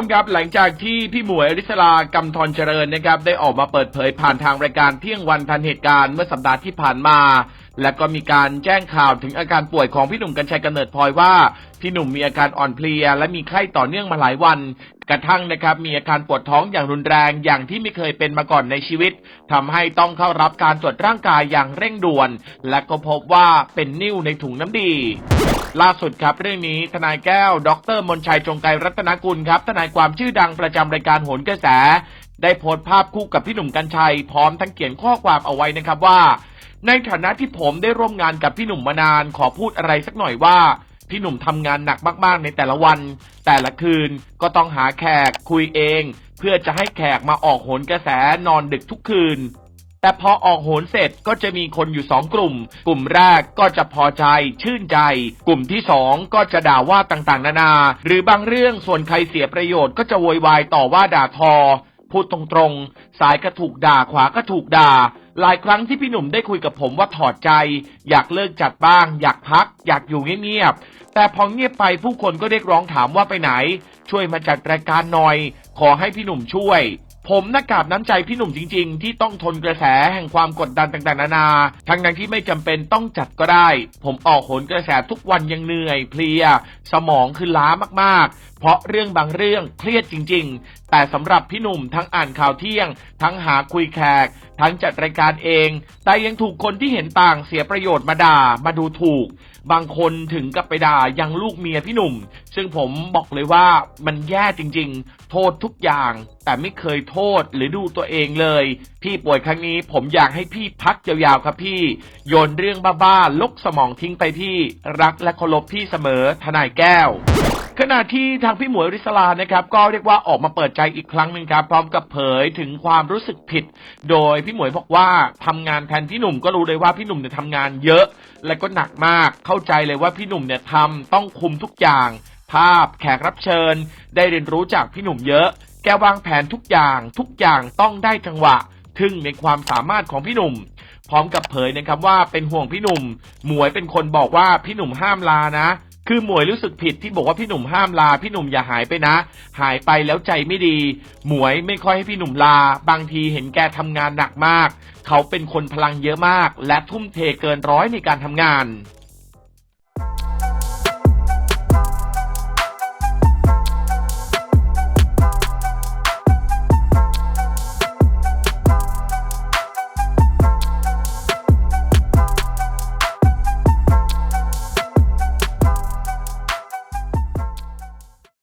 มครับหลังจากที่พี่หมวยอริศรากำธรเจริญนะครับได้ออกมาเปิดเผยผ่านทางรายการเที่ยงวันทันเหตุการณ์เมื่อสัปดาห์ที่ผ่านมา และก็มีการแจ้งข่าวถึงอาการป่วยของพี่หนุ่มกัญชัยกำเนิดพลอยว่า พี่หนุ่มมีอาการอ่อนเพลีย และมีไข้ต่อเนื่องมาหลายวันกระทั่งนะครับมีอาการปวดท้องอย่างรุนแรงอย่างที่ไม่เคยเป็นมาก่อนในชีวิตทำให้ต้องเข้ารับการตรวจร่างกายอย่างเร่งด่วน และก็พบว่าเป็นนิ่วในถุงน้ำดี ล่าสุดครับเรื่องนี้ทนายแก้ว ดรมนชัยจงไกรรัตนกุลครับ ทนายความชื่อดังประจำรายการโหนกระแส ได้โพสต์ภาพคู่กับพี่หนุ่มกัญชัย พร้อมทั้งเขียนข้อความเอาไว้นะครับว่า ในฐานะที่ผมได้ร่วมงานกับพี่หนุ่มมานานขอพูดอะไรสักหน่อยว่า พี่หนุ่มทำงานหนักมากๆในแต่ละวัน แต่ละคืนก็ต้องหาแขกคุยเอง เพื่อจะให้แขกมาออกโหนกระแสนอนดึกทุกคืน แต่พอออกโหนเสร็จก็จะมีคนอยู่สองกลุ่ม กลุ่มแรกก็จะพอใจ ชื่นใจ กลุ่มที่สองก็จะด่าว่าต่างๆ นานา หรือบางเรื่องส่วนใครเสียประโยชน์ก็จะโวยวายต่อว่าด่าทอพูดตรงๆ สายก็ถูกด่าขวาก็ถูกด่า หลายครั้งที่พี่หนุ่มได้คุยกับผมว่าถอดใจ อยากเลิกจัดบ้าง อยากพัก อยากอยู่เงียบๆแต่พอเงียบไปผู้คนก็เรียกร้องถามว่าไปไหน ช่วยมาจัดรายการหน่อย ขอให้พี่หนุ่มช่วย ผมนักกาบน้ำใจพี่หนุ่มจริง ๆ ที่ต้องทนกระแสแห่งความกดดันต่างๆนานาทั้งนั้นที่ไม่จำเป็นต้องจัดก็ได้ ผมออกโหนกระแสทุกวันยังเหนื่อยเพลีย สมองคือล้ามากๆ เพราะเรื่องบางเรื่องเครียดจริง ๆ แต่สำหรับพี่หนุ่มทั้งอ่านข่าวเที่ยง ทั้งหาคุยแขก ทั้งจัดรายการเอง แต่ยังถูกคนที่เห็นต่างเสียประโยชน์มาด่ามาดูถูก บางคนถึงกับไปด่ายังลูกเมียพี่หนุ่ม ซึ่งผมบอกเลยว่ามันแย่จริง ๆ โทษทุกอย่าง แต่ไม่เคยโทษหรือดูตัวเองเลย พี่ป่วยครั้งนี้ผมอยากให้พี่พักยาวๆครับพี่ โยนเรื่องบ้าๆลกสมองทิ้งไปพี่ รักและเคารพพี่เสมอทนายแก้ว ขณะที่ทางพี่หมวยริศลานะครับ ก็เรียกว่าออกมาเปิดใจอีกครั้งหนึ่งครับ พร้อมกับเผยถึงความรู้สึกผิด โดยพี่หมวยบอกว่าทำงานแทนพี่หนุ่มก็รู้เลยว่าพี่หนุ่มเนี่ยทำงานเยอะ และก็หนักมาก เข้าใจเลยว่าพี่หนุ่มเนี่ยทำต้องคุมทุกอย่าง ภาพแขกรับเชิญ ได้เรียนรู้จากพี่หนุ่มเยอะ แกวางแผนทุกอย่าง ทุกอย่างต้องได้จังหวะทึ่งในความสามารถของพี่หนุ่มพร้อมกับเผยนะครับว่าเป็นห่วงพี่หนุ่ม หมวยเป็นคนบอกว่าพี่หนุ่มห้ามลานะ คือหมวยรู้สึกผิดที่บอกว่าพี่หนุ่มห้ามลา พี่หนุ่มอย่าหายไปนะ หายไปแล้วใจไม่ดี หมวยไม่ค่อยให้พี่หนุ่มลา บางทีเห็นแกทำงานหนักมาก เขาเป็นคนพลังเยอะมาก และทุ่มเทเกินร้อยในการทำงาน